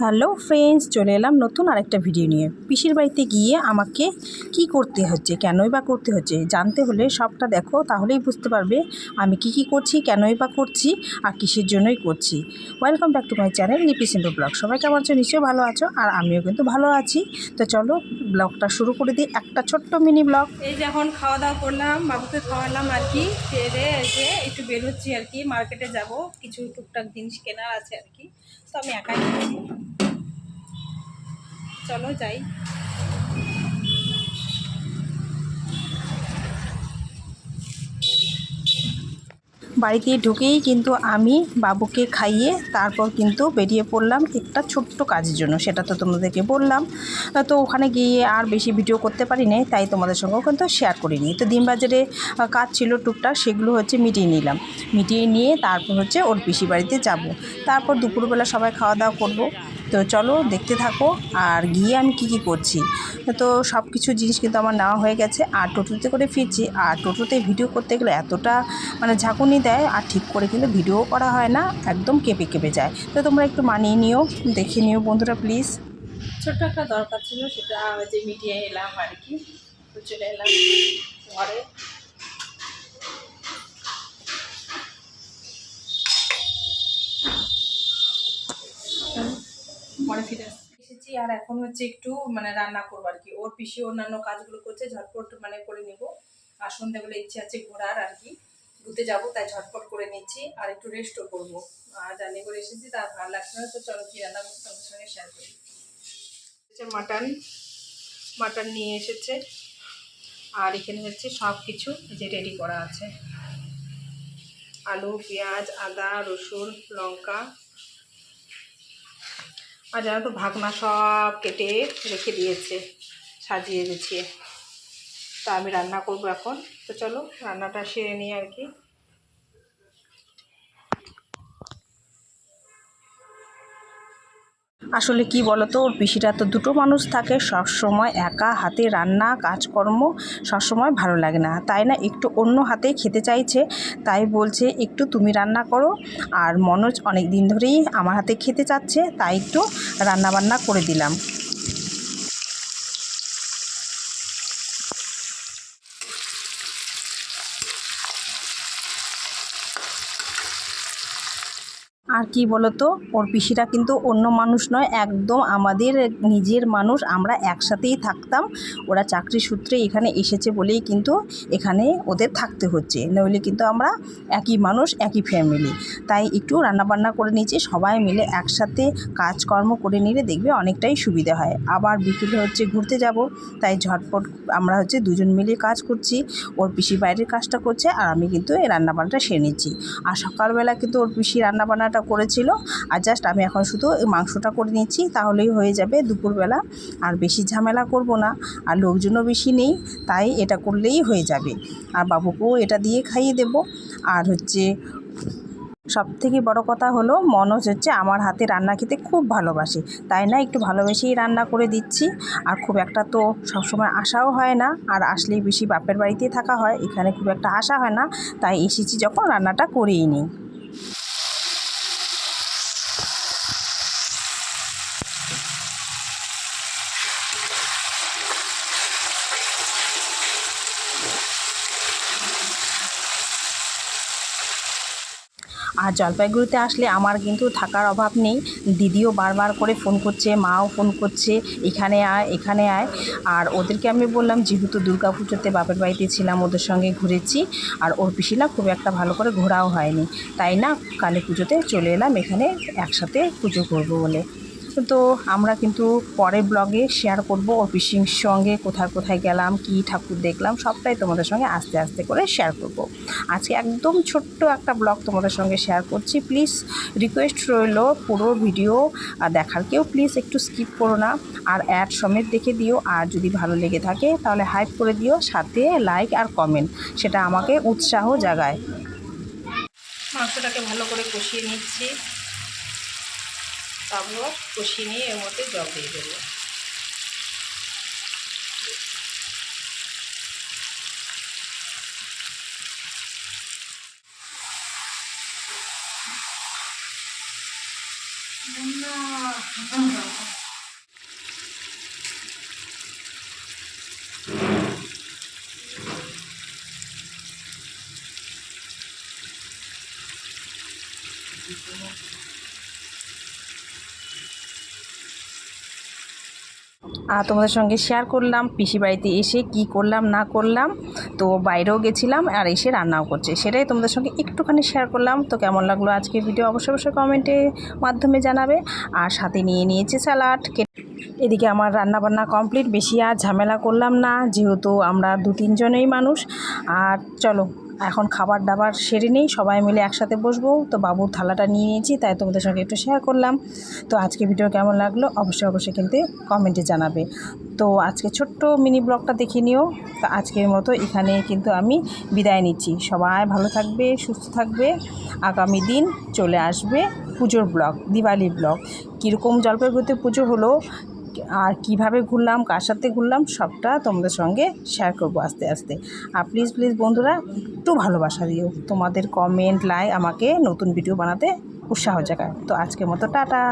Hello friends, চলে এলাম নতুন আরেকটা ভিডিও নিয়ে। পিসির বাড়িতে গিয়ে আমাকে কি করতে হচ্ছে, কেনই বা করতে হচ্ছে, জানতে হলে সবটা দেখো, তাহলেই বুঝতে পারবে আমি কি কি করছি, কেনই বা করছি আর কিসের জন্যই করছি। Welcome back to my channel Lipi Sindhu blog সবাই কেমন আছো নিশ্চয়ই ভালো আছো আর আমিও কিন্তু ভালো আছি। তো চলো ব্লগটা শুরু করে দিই একটা ছোট্ট মিনি ব্লগ। এই যে এখন খাওয়া দাওয়া করলাম, বাবুকে খাওয়ালাম আর কি এই যে একটু বেরোচ্ছি আর কি মার্কেটে যাব, কিছু টুকটাক জিনিস কেনার আছে আর কি। তো আমি একাই চলো যাই। বাড়িতে ঢুকেই কিন্তু আমি বাবুকে খাইয়ে তারপর কিন্তু বেরিয়ে পড়লাম একটা ছোট্ট কাজের জন্য, সেটা তো তোমাদেরকে বললাম। তো ওখানে গিয়ে আর বেশি ভিডিও করতে পারি নাই, তাই তোমাদের সঙ্গেও কিন্তু শেয়ার করিনি তো দিনবাজারে কাজ ছিল টুকটাক, সেগুলো হচ্ছে মিটিয়ে নিলাম। মিটিয়ে নিয়ে তারপর হচ্ছে ওর পিসি বাড়িতে যাব। তারপর দুপুরবেলা সবাই খাওয়া দাওয়া করব। তো চলো দেখতে থাকো আর গিয়ে আমি কি কি করছি। তো সব কিছু জিনিস কিন্তু আমার নেওয়া হয়ে গেছে। আর টোটোতে করে ফিরছি। আর টোটোতে ভিডিও করতে গেলে এতটা মানে ঝাঁকুনি দেয় আর ঠিক করে কিন্তু ভিডিও করা হয় না। একদম কেঁপে কেঁপে যায়। তো তোমরা একটু মানিয়ে নিও, দেখে নিও বন্ধুরা প্লিজ ছোট্ট একটা দরকার ছিল, সেটা যে মিটিয়ে এলাম আর কি। চলে এলাম ঘরে। এসেছি আর এখন হচ্ছে একটু মানে রান্না করব আর কি। ওর পিসি অন্যান্য কাজগুলো করছে, ঝটপট মানে করে নেব। আর সন্ধ্যাবেলা ইচ্ছে আছে ঘোরার আর কি। ঘুরতে যাব, তাই ঝটপট করে নিচ্ছি, আর একটু রেস্টও করব। আর জানি করে এসেছি তার ভালো লাগছে না, তো চলো কি রান্না করছি তোমাদের সঙ্গে শেয়ার করি। মাটন মাটন নিয়ে এসেছে। আর এখানে হচ্ছে সব কিছু যে রেডি করা আছে। আলু, পেঁয়াজ, আদা, রসুন, লঙ্কা আর জানো তো ভাগনা সব কেটে রেখে দিয়েছে, সাজিয়ে দিচ্ছে তা আমি রান্না করব এখন। তো চলো, রান্নাটা সেরে নিয়ে আর কি। আসলে কি বলতো? ওর পিসিরা তো দুটো মানুষ থাকে সব সময় একা হাতে রান্না, কাজকর্ম সবসময় ভালো লাগে না। তাই না? একটু অন্য হাতে খেতে চাইছে, তাই বলছে, একটু তুমি রান্না করো। আর মনোজ অনেক দিন ধরেই আমার হাতে খেতে চাচ্ছে, তাই একটু রান্না বান্না করে দিলাম। আর কি বলতো? ওর পিসিরা কিন্তু অন্য মানুষ নয়, একদম আমাদের নিজের মানুষ। আমরা একসাথেই থাকতাম। ওরা চাকরি সূত্রে এখানে এসেছে বলেই কিন্তু এখানে ওদের থাকতে হচ্ছে। নইলে কিন্তু আমরা একই মানুষ, একই ফ্যামিলি তাই একটু রান্নাবান্না করে নিয়েছি, সবাই মিলে একসাথে কাজকর্ম করে নিলে দেখবে অনেকটাই সুবিধা হয়। আবার বিকেলে হচ্ছে ঘুরতে যাব, তাই ঝটপট আমরা হচ্ছে দুজন মিলে কাজ করছি। ওর পিসি বাইরের কাজটা করছে আর আমি কিন্তু এই রান্নাবান্নাটা সেরে নিচ্ছি। আর সকালবেলা কিন্তু ওর পিসি রান্নাবান্নাটা করেছিল। আর জাস্ট আমি এখন শুধু মাংসটা করে নিচ্ছি, তাহলেই হয়ে যাবে দুপুরবেলা। আর বেশি ঝামেলা করব না, আর লোকজনও বেশি নেই, তাই এটা করলেই হয়ে যাবে। আর বাবুকেও এটা দিয়ে খাইয়ে দেব। আর হচ্ছে সব থেকে বড় কথা হলো, মনোজ হচ্ছে আমার হাতে রান্না খেতে খুব ভালোবাসে। তাই না, একটু ভালোবেসেই রান্না করে দিচ্ছি। আর খুব একটা তো সবসময় আসাও হয় না, আর আসলেই বেশি বাপের বাড়িতেই থাকা হয়, এখানে খুব একটা আসা হয় না। তাই এসেছি যখন রান্নাটা করেই নিই। আর জলপাইগুড়িতে আসলে আমার কিন্তু থাকার অভাব নেই। দিদিও বারবার করে ফোন করছে, মাও ফোন করছে, এখানে আয় এখানে আয়। আর ওদেরকে আমি বললাম, যেহেতু দুর্গা পুজোতে বাপের বাড়িতে ছিলাম, ওদের সঙ্গে ঘুরেছি, আর ওর পিসি না খুব একটা ভালো করে ঘোরাও হয়নি। তাই না, কালী পুজোতে চলে এলাম, এখানে একসাথে পুজো করব বলে। তো আমরা কিন্তু পরের ব্লগে শেয়ার করব পিসির সঙ্গে কোথায় কোথায় গেলাম, কি ঠাকুর দেখলাম, সবটাই তোমাদের সঙ্গে আস্তে আস্তে করে শেয়ার করব। আজকে একদম ছোট্ট একটা ব্লগ তোমাদের সঙ্গে শেয়ার করছি। প্লিজ রিকোয়েস্ট রইল পুরো ভিডিও দেখার কেউ প্লিজ একটু স্কিপ করো না। আর অ্যাড সমেত দেখে দিও, আর যদি ভালো লেগে থাকে তাহলে হাইপ করে দিও, সাথে লাইক আর কমেন্ট সেটা আমাকে উৎসাহ জাগায়। মাংসটাকে ভালো করে কষিয়ে নিচ্ছি। তারপর কষিয়ে নিয়ে এর মধ্যে জল দিয়ে দেবো। না আর তোমাদের সঙ্গে শেয়ার করলাম, পিসি বাড়িতে এসে কি করলাম, না করলাম, তো বাইরেও গেছিলাম আর এসে রান্নাও করছে। সেটাই তোমাদের সঙ্গে একটুখানি শেয়ার করলাম। তো কেমন লাগল আজকের ভিডিও অবশ্যই অবশ্যই কমেন্টের মাধ্যমে জানাবে। আর সাথে নিয়ে নিয়েছে স্যালাড এদিকে আমার রান্না বান্না কমপ্লিট বেশি আর ঝামেলা করলাম না, যেহেতু আমরা দু তিনজনেই মানুষ। আর চলো এখন খাবার দাবার সেরে নেই, সবাই মিলে একসাথে বসবো। তো বাবুর থালাটা নিয়ে নিয়েছি, তাই তোমাদের সঙ্গে একটু শেয়ার করলাম। তো আজকে ভিডিও কেমন লাগল অবশ্যই অবশ্যই কিন্তু কমেন্টে জানাবে। তো আজকে ছোট্ট মিনি ব্লগটা দেখে নিও। তো আজকের মতো এখানে কিন্তু আমি বিদায় নিচ্ছি। সবাই ভালো থাকবে, সুস্থ থাকবে। আগামী দিন চলে আসবে পুজোর ব্লগ দিওয়ালি ব্লগ কীরকম জলপাইগুড়িতে পুজো হলো আর কীভাবে ঘুরলাম, কার সাথে ঘুরলাম, সবটা তোমাদের সঙ্গে শেয়ার করব আস্তে আস্তে। আর প্লিজ প্লিজ বন্ধুরা, একটু ভালোবাসা দিও। তোমাদের কমেন্ট লাই আমাকে নতুন ভিডিও বানাতে উৎসাহ জাগায় তো আজকের মতো টাটা।